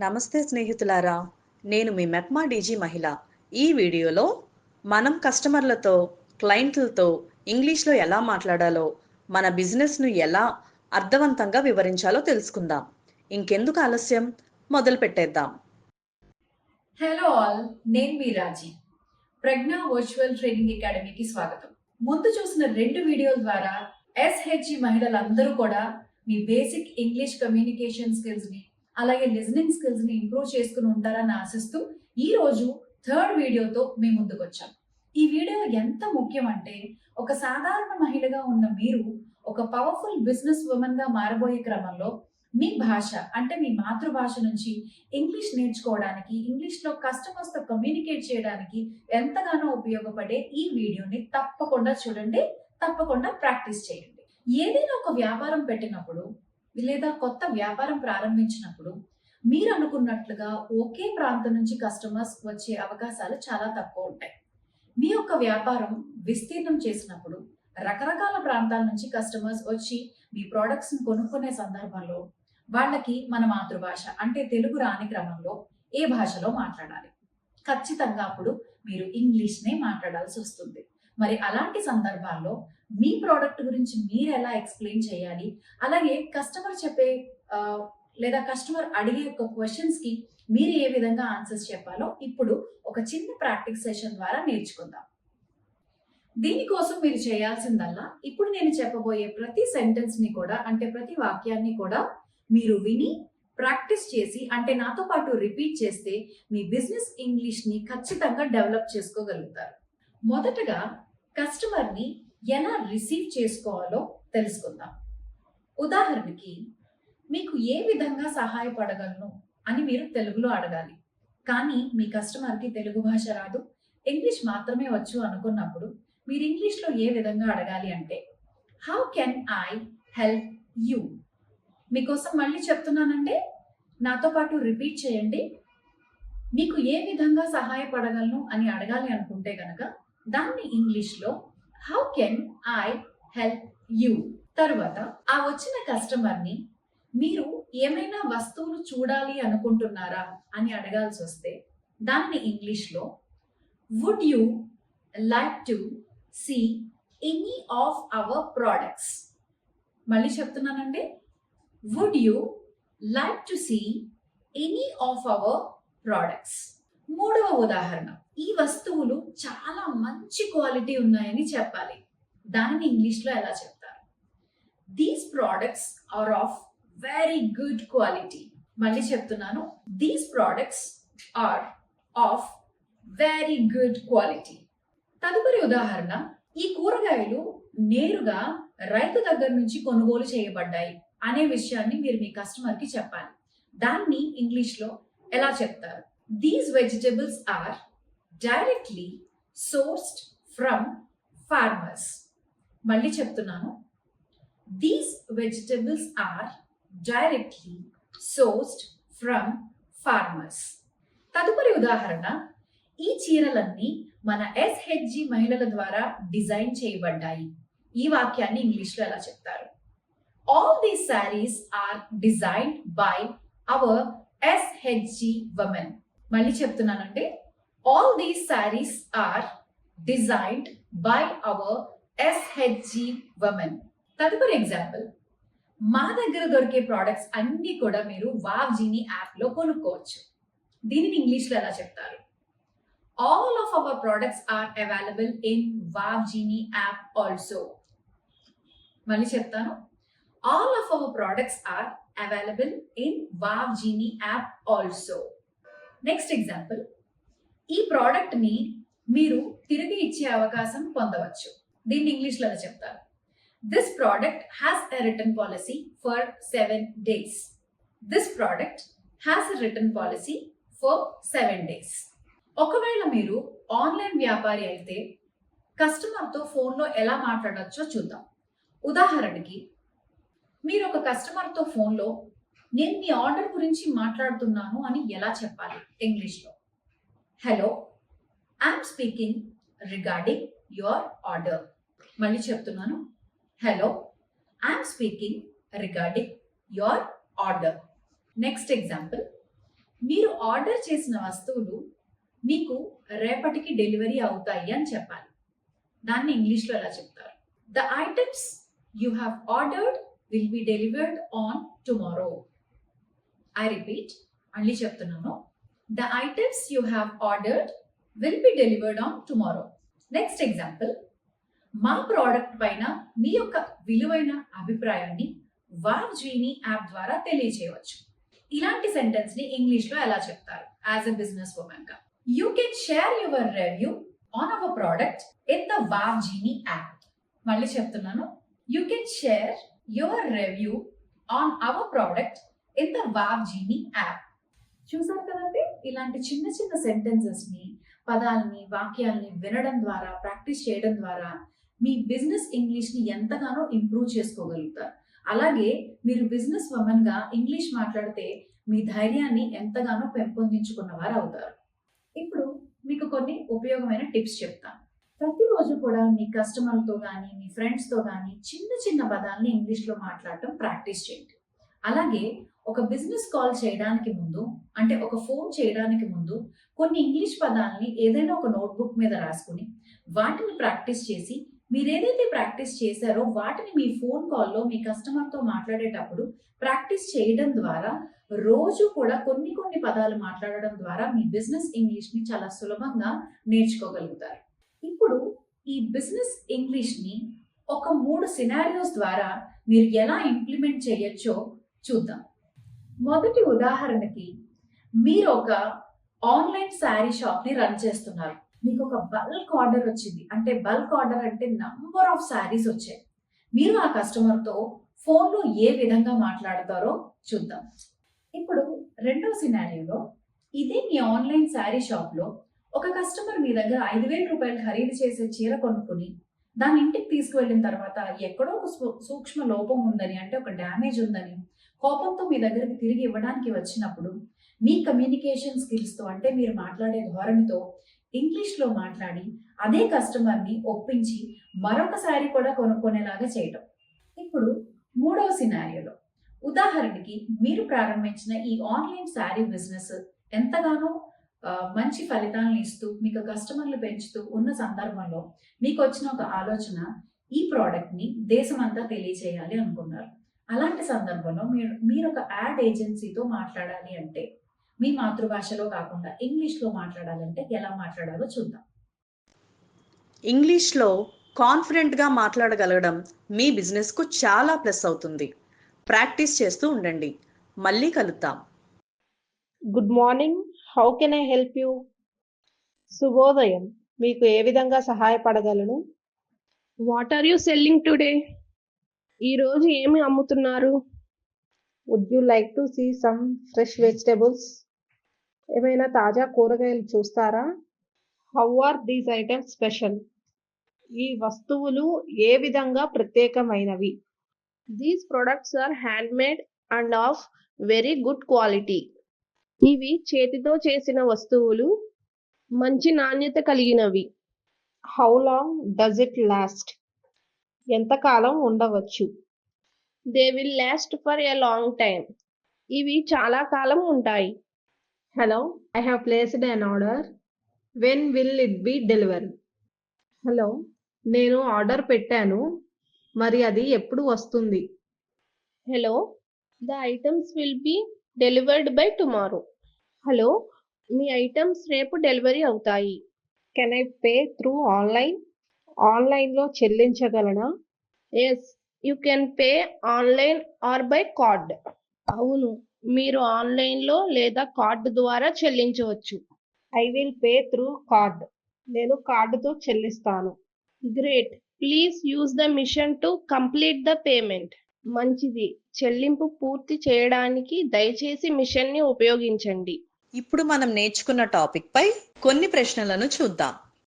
నమస్తే స్నేహితులారా నేను మీ మెప్మా డీజీ మహిళ. ఈ వీడియోలో మనం కస్టమర్లతో క్లయింట్లతో ఇంగ్లీష్లో ఎలా మాట్లాడాలో మన బిజినెస్ను ఎలా అర్థవంతంగా వివరించాలో తెలుసుకుందాం. ఇంకెందుకు ఆలస్యం? మొదలు పెట్టేద్దాం. హలో ఆల్ నేను మీ రాజీ. ప్రజ్ఞ వర్చువల్ ట్రైనింగ్ అకాడమీకి స్వాగతం. ముందు చూసిన రెండు వీడియోల ద్వారా ఎస్హెచ్జి మహిళలందరూ కూడా మీ బేసిక్ ఇంగ్లీష్ కమ్యూనికేషన్ స్కిల్స్ని అలాగే లిజనింగ్ స్కిల్స్ని ఇంప్రూవ్ చేసుకుని ఉంటారని ఆశిస్తూ ఈ రోజు థర్డ్ వీడియోతో మీ ముందుకు వచ్చాం. ఈ వీడియో ఎంత ముఖ్యం అంటే ఒక సాధారణ మహిళగా ఉన్న మీరు ఒక పవర్ఫుల్ బిజినెస్ ఉమెన్గా మారబోయే క్రమంలో మీ భాష అంటే మీ మాతృభాష నుంచి ఇంగ్లీష్ నేర్చుకోవడానికి ఇంగ్లీష్లో కస్టమర్స్తో కస్టమర్స్ కమ్యూనికేట్ చేయడానికి ఎంతగానో ఉపయోగపడే ఈ వీడియోని తప్పకుండా చూడండి తప్పకుండా ప్రాక్టీస్ చేయండి. ఏదైనా ఒక వ్యాపారం పెట్టినప్పుడు లేదా కొత్త వ్యాపారం ప్రారంభించినప్పుడు మీరు అనుకున్నట్లుగా ఒకే ప్రాంతం నుంచి కస్టమర్స్ వచ్చే అవకాశాలు చాలా తక్కువ ఉంటాయి. మీ యొక్క వ్యాపారం విస్తీర్ణం చేసినప్పుడు రకరకాల ప్రాంతాల నుంచి కస్టమర్స్ వచ్చి మీ ప్రోడక్ట్స్ని కొనుక్కునే సందర్భంలో వాళ్ళకి మన మాతృభాష అంటే తెలుగు రాని క్రమంలో ఏ భాషలో మాట్లాడాలి? ఖచ్చితంగా అప్పుడు మీరు ఇంగ్లీష్నే మాట్లాడాల్సి వస్తుంది. మరి అలాంటి సందర్భాల్లో మీ ప్రోడక్ట్ గురించి మీరు ఎలా ఎక్స్ప్లెయిన్ చేయాలి? అలాగే కస్టమర్ చెప్పే లేదా కస్టమర్ అడిగే ఒక క్వశ్చన్స్కి మీరు ఏ విధంగా ఆన్సర్స్ చెప్పాలో ఇప్పుడు ఒక చిన్న ప్రాక్టీస్ సెషన్ ద్వారా నేర్చుకుందాం. దీనికోసం మీరు చేయాల్సిందల్లా ఇప్పుడు నేను చెప్పబోయే ప్రతి సెంటెన్స్ని కూడా అంటే ప్రతి వాక్యాన్ని కూడా మీరు విని ప్రాక్టీస్ చేసి అంటే నాతో పాటు రిపీట్ చేస్తే మీ బిజినెస్ ఇంగ్లీష్ని ఖచ్చితంగా డెవలప్ చేసుకోగలుగుతారు. మొదటగా కస్టమర్ని ఎలా రిసీవ్ చేసుకోవాలో తెలుసుకుందాం. ఉదాహరణకి మీకు ఏ విధంగా సహాయపడగలను అని మీరు తెలుగులో అడగాలి. కానీ మీ కస్టమర్కి తెలుగు భాష రాదు ఇంగ్లీష్ మాత్రమే వచ్చు అనుకున్నప్పుడు మీరు ఇంగ్లీష్లో ఏ విధంగా అడగాలి అంటే how can I help you మీకోసం మళ్ళీ చెప్తున్నానంటే నాతో పాటు రిపీట్ చేయండి. మీకు ఏ విధంగా సహాయపడగలను అని అడగాలి అనుకుంటే కనుక దాన్ని ఇంగ్లీష్లో how can I help you తర్వాత ఆ వచ్చిన కస్టమర్ని మీరు ఏమైనా వస్తువులు చూడాలి అనుకుంటున్నారా అని అడగాల్సి వస్తే దాన్ని ఇంగ్లీష్లో would you like to see any of our products మళ్ళీ చెప్తున్నానండి. Would you like to see any of our products మూడవ ఉదాహరణ. ఈ వస్తువులు చాలా మంచి క్వాలిటీ ఉన్నాయని చెప్పాలి. దానిని ఇంగ్లీష్లో ఎలా చెప్తారు? These products are of very good quality మళ్ళీ చెప్తున్నాను. These products are of very good quality తదుపరి ఉదాహరణ ఈ కూరగాయలు నేరుగా రైతు దగ్గర నుంచి కొనుగోలు చేయబడ్డాయి అనే విషయాన్ని మీరు మీ కస్టమర్కి చెప్పాలి. దాన్ని ఇంగ్లీష్లో ఎలా చెప్తారు? These vegetables are directly sourced from farmers మళ్ళీ చెప్తున్నాను. These vegetables are directly sourced from farmers తదుపరి ఉదాహరణ ఈ చీరలన్నీ మన ఎస్హెచ్జి మహిళల ద్వారా డిజైన్ చేయబడ్డాయి. ఈ వాక్యాన్ని ఇంగ్లీష్లో ఎలా చెప్తారు? All these saris are designed by our SHG women మళ్ళీ చెప్తున్నానంటే all these saris are designed by our SHG women తదుపరి ఎగ్జాంపుల్ మా దగ్గర దొరికే ప్రోడక్ట్స్ అన్ని కూడా మీరు వావ్ జీని యాప్లో కొనుక్కోవచ్చు. దీనిని ఇంగ్లీష్లో ఎలా చెప్తారు? All of our products are available in Wow Genie app also మళ్ళీ చెప్తాను. All of our products are available in Wow Genie app also next example ఈ ప్రోడక్ట్ని మీరు తిరిగి ఇచ్చే అవకాశం పొందవచ్చు. దీన్ని ఇంగ్లీష్లో చెప్తారు. This product has a return policy for seven days this product has a return policy for seven days ఒకవేళ మీరు ఆన్లైన్ వ్యాపారి అయితే కస్టమర్తో ఫోన్లో ఎలా మాట్లాడచ్చో చూద్దాం. ఉదాహరణకి మీరు ఒక కస్టమర్తో ఫోన్లో నేను మీ ఆర్డర్ గురించి మాట్లాడుతున్నాను అని ఎలా చెప్పాలి ఇంగ్లీష్లో? Hello I'm speaking regarding your order మళ్ళీ చెప్తున్నాను. Hello I'm speaking regarding your order next example మీరు ఆర్డర్ చేసిన వస్తువులు మీకు రేపటికి డెలివరీ అవుతాయి అని చెప్పాలి. దాన్ని ఇంగ్లీష్లో ఎలా చెప్తారు? The items you have ordered will be delivered on tomorrow I repeat మళ్ళీ చెప్తున్నాను. The items you have ordered will be delivered on tomorrow next example మా ప్రోడక్ట్ పైన మీ యొక్క విలువైన అభిప్రాయాన్ని వావ్ జీని యాప్ ద్వారా తెలియజేయవచ్చు ఇలాంటి సెంటెన్స్ని ఇంగ్లీష్లో ఎలా చెప్తారు? As a business ఉమెన్గా. You can share your review on our product in the Wow Genie app మళ్ళీ చెప్తున్నాను. You can share your review on our product in the Wow Genie app చూసారు కదండి? ఇలాంటి చిన్న చిన్న సెంటెన్సెస్ని పదాలని వాక్యాల్ని వినడం ద్వారా ప్రాక్టీస్ చేయడం ద్వారా మీ బిజినెస్ ఇంగ్లీష్ని ఎంతగానో ఇంప్రూవ్ చేసుకోగలుగుతారు. అలాగే మీరు బిజినెస్ వమన్గా గా ఇంగ్లీష్ మాట్లాడితే మీ ధైర్యాన్ని ఎంతగానో పెంపొందించుకున్న వారు అవుతారు. ఇప్పుడు మీకు కొన్ని ఉపయోగమైన టిప్స్ చెప్తాను ప్రతిరోజు కూడా మీ కస్టమర్తో కానీ మీ ఫ్రెండ్స్తో కానీ చిన్న చిన్న పదాలని ఇంగ్లీష్లో మాట్లాడటం ప్రాక్టీస్ చేయండి. అలాగే ఒక బిజినెస్ కాల్ చేయడానికి ముందు అంటే ఒక ఫోన్ చేయడానికి ముందు కొన్ని ఇంగ్లీష్ పదాలని ఏదైనా ఒక నోట్బుక్ మీద రాసుకుని వాటిని ప్రాక్టీస్ చేసి మీరు ఏదైతే ప్రాక్టీస్ చేశారో వాటిని మీ ఫోన్ కాల్లో మీ కస్టమర్తో మాట్లాడేటప్పుడు ప్రాక్టీస్ చేయడం ద్వారా రోజు కూడా కొన్ని కొన్ని పదాలు మాట్లాడడం ద్వారా మీ బిజినెస్ ఇంగ్లీష్ని చాలా సులభంగా నేర్చుకోగలుగుతారు. ఇప్పుడు ఈ బిజినెస్ ఇంగ్లీష్ని ఒక మూడు సినారియోస్ ద్వారా మీరు ఎలా ఇంప్లిమెంట్ చేయొచ్చో చూద్దాం. మొదటి ఉదాహరణకి మీరు ఒక ఆన్లైన్ శారీ షాప్ని రన్ చేస్తున్నారు. మీకు ఒక బల్క్ ఆర్డర్ వచ్చింది. అంటే బల్క్ ఆర్డర్ అంటే నంబర్ ఆఫ్ శారీస్ వచ్చాయి. మీరు ఆ కస్టమర్తో ఫోన్లో ఏ విధంగా మాట్లాడతారో చూద్దాం. ఇప్పుడు రెండవ సినారియోలో ఇదే మీ ఆన్లైన్ శారీ షాప్లో ఒక కస్టమర్ మీ దగ్గర ఐదు వేల రూపాయలు ఖరీదు చేసే చీర కొనుక్కుని దాని ఇంటికి తీసుకువెళ్ళిన తర్వాత ఎక్కడో ఒక సూ- సూక్ష్మ లోపం ఉందని అంటే ఒక డ్యామేజ్ ఉందని కోపంతో మీ దగ్గరికి తిరిగి ఇవ్వడానికి వచ్చినప్పుడు మీ కమ్యూనికేషన్ స్కిల్స్తో అంటే మీరు మాట్లాడే ధోరణితో ఇంగ్లీష్లో మాట్లాడి అదే కస్టమర్ని ఒప్పించి మరొకసారి కూడా కొనుక్కునేలాగా చేయటం. ఇప్పుడు మూడవ సినారియోలో ఉదాహరణకి మీరు ప్రారంభించిన ఈ ఆన్లైన్ శారీ బిజినెస్ ఎంతగానో మంచి ఫలితాలను ఇస్తూ మీకు కస్టమర్లు పెంచుతూ ఉన్న సందర్భంలో మీకు వచ్చిన ఒక ఆలోచన ఈ ప్రోడక్ట్ని దేశమంతా తెలియచేయాలి అనుకున్నారు. అలాంటి సందర్భంలో మీరు మీరు ఒక యాడ్ ఏజెన్సీతో మాట్లాడాలి అంటే మీ మాతృభాషలో కాకుండా ఇంగ్లీష్లో మాట్లాడాలంటే ఎలా మాట్లాడాలో చూద్దాం. ఇంగ్లీష్లో కాన్ఫిడెంట్గా మాట్లాడగలగడం మీ బిజినెస్కు చాలా ప్లస్ అవుతుంది. ప్రాక్టీస్ చేస్తూ ఉండండి. మళ్ళీ కలుద్దాం. Good morning. How can I help you? శుభోదయం. మీకు ఏ విధంగా సహాయపడగలను? What are you selling today? ఈరోజు ఏమి అమ్ముతున్నారు? Would you like to see some fresh vegetables ఏమైనా తాజా కూరగాయలు చూస్తారా? How are these items special ఈ వస్తువులు ఏ విధంగా ప్రత్యేకమైనవి? These products are hand made and of very good quality ఇవి చేతితో చేసిన వస్తువులు మంచి నాణ్యత కలిగినవి. How long does it last ఎంతకాలం ఉండవచ్చు? They will last for a long time ఇవి చాలా కాలం ఉంటాయి. Hello I have placed an order when will it be delivery hello నేను ఆర్డర్ పెట్టాను. మరి అది ఎప్పుడు వస్తుంది? Hello the items will be delivered by tomorrow hello me items రేపు డెలివరీ అవుతాయి. Can I pay through online ఆన్లైన్లో చెల్లించగలనా? Yes you can pay online or by card అవును. మీరు ఆన్లైన్లో లేదా కార్డు ద్వారా చెల్లించవచ్చు. I will pay through card. నేను కార్డుతో చెల్లిస్తాను. Great please use the machine to complete the payment మంచిది. చెల్లింపు పూర్తి చేయడానికి దయచేసి మిషన్ని ఉపయోగించండి. ఇప్పుడు మనం నేర్చుకున్న టాపిక్ పై కొన్ని ప్రశ్నలను చూద్దాం.